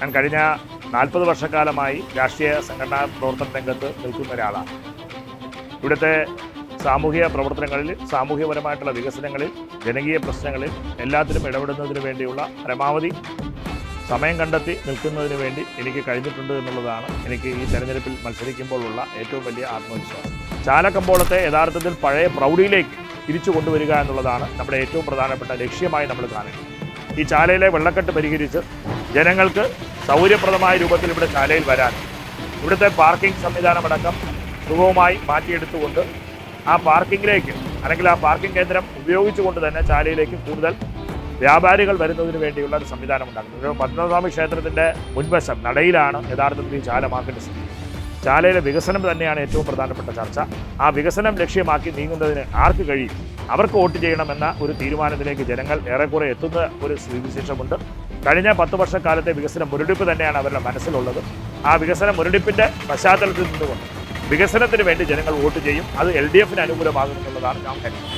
ഞാൻ കഴിഞ്ഞ നാൽപ്പത് വർഷക്കാലമായി രാഷ്ട്രീയ സംഘടനാ പ്രവർത്തന രംഗത്ത് നിൽക്കുന്ന ഒരാളാണ്. ഇവിടുത്തെ സാമൂഹിക പ്രവർത്തനങ്ങളിൽ സാമൂഹികപരമായിട്ടുള്ള വികസനങ്ങളിൽ ജനകീയ പ്രശ്നങ്ങളിൽ എല്ലാത്തിലും ഇടപെടുന്നതിന് വേണ്ടിയുള്ള പരമാവധി സമയം കണ്ടെത്തി നിൽക്കുന്നതിന് വേണ്ടി എനിക്ക് കഴിഞ്ഞിട്ടുണ്ട് എന്നുള്ളതാണ് എനിക്ക് ഈ തെരഞ്ഞെടുപ്പിൽ മത്സരിക്കുമ്പോഴുള്ള ഏറ്റവും വലിയ ആത്മവിശ്വാസം. ചാലക്കമ്പോളത്തെ യഥാർത്ഥത്തിൽ പഴയ പ്രൗഢിയിലേക്ക് തിരിച്ചു കൊണ്ടുവരിക എന്നുള്ളതാണ് നമ്മുടെ ഏറ്റവും പ്രധാനപ്പെട്ട ലക്ഷ്യമായി നമ്മൾ കാണുന്നത്. ഈ ചാലയിലെ വെള്ളക്കെട്ട് പരിഹരിച്ച് ജനങ്ങൾക്ക് സൗകര്യപ്രദമായ രൂപത്തിൽ ഇവിടെ ശാലയിൽ വരാൻ ഇവിടുത്തെ പാർക്കിംഗ് സംവിധാനമടക്കം സുഗമമായി മാറ്റിയെടുത്തുകൊണ്ട് ആ പാർക്കിങ്ങിലേക്ക് അല്ലെങ്കിൽ ആ പാർക്കിംഗ് കേന്ദ്രം ഉപയോഗിച്ചുകൊണ്ട് തന്നെ ചാലയിലേക്ക് കൂടുതൽ വ്യാപാരികൾ വരുന്നതിന് വേണ്ടിയുള്ള ഒരു സംവിധാനം ഉണ്ടാക്കുന്നത് ഒരു പത്മനാഭസ്വാമി ക്ഷേത്രത്തിന്റെ മുൻവശം നടയിലാണ് യഥാർത്ഥത്തിൽ ഈ ചാല മാർക്കറ്റ് സ്ഥിതി ചാലയിലെ വികസനം തന്നെയാണ് ഏറ്റവും പ്രധാനപ്പെട്ട ചർച്ച. ആ വികസനം ലക്ഷ്യമാക്കി നീങ്ങുന്നതിന് ആർക്ക് കഴിയും? അവർക്ക് വോട്ട് ചെയ്യണമെന്ന ഒരു തീരുമാനത്തിലേക്ക് ജനങ്ങൾ ഏറെക്കുറെ എത്തുന്ന ഒരു സ്ഥിതിവിശേഷമുണ്ട്. കഴിഞ്ഞ പത്ത് വർഷക്കാലത്തെ വികസന മുരടിപ്പ് തന്നെയാണ് അവരുടെ മനസ്സിലുള്ളത്. ആ വികസന മുരടിപ്പിന്റെ പശ്ചാത്തലത്തിൽ നിന്നുകൊണ്ട് വികസനത്തിന് വേണ്ടി ജനങ്ങൾ വോട്ട് ചെയ്യും. അത് എൽ ഡി എഫിന് അനുകൂലമാകുമെന്നുള്ളതാണ് ഞാൻ കരുതുന്നത്.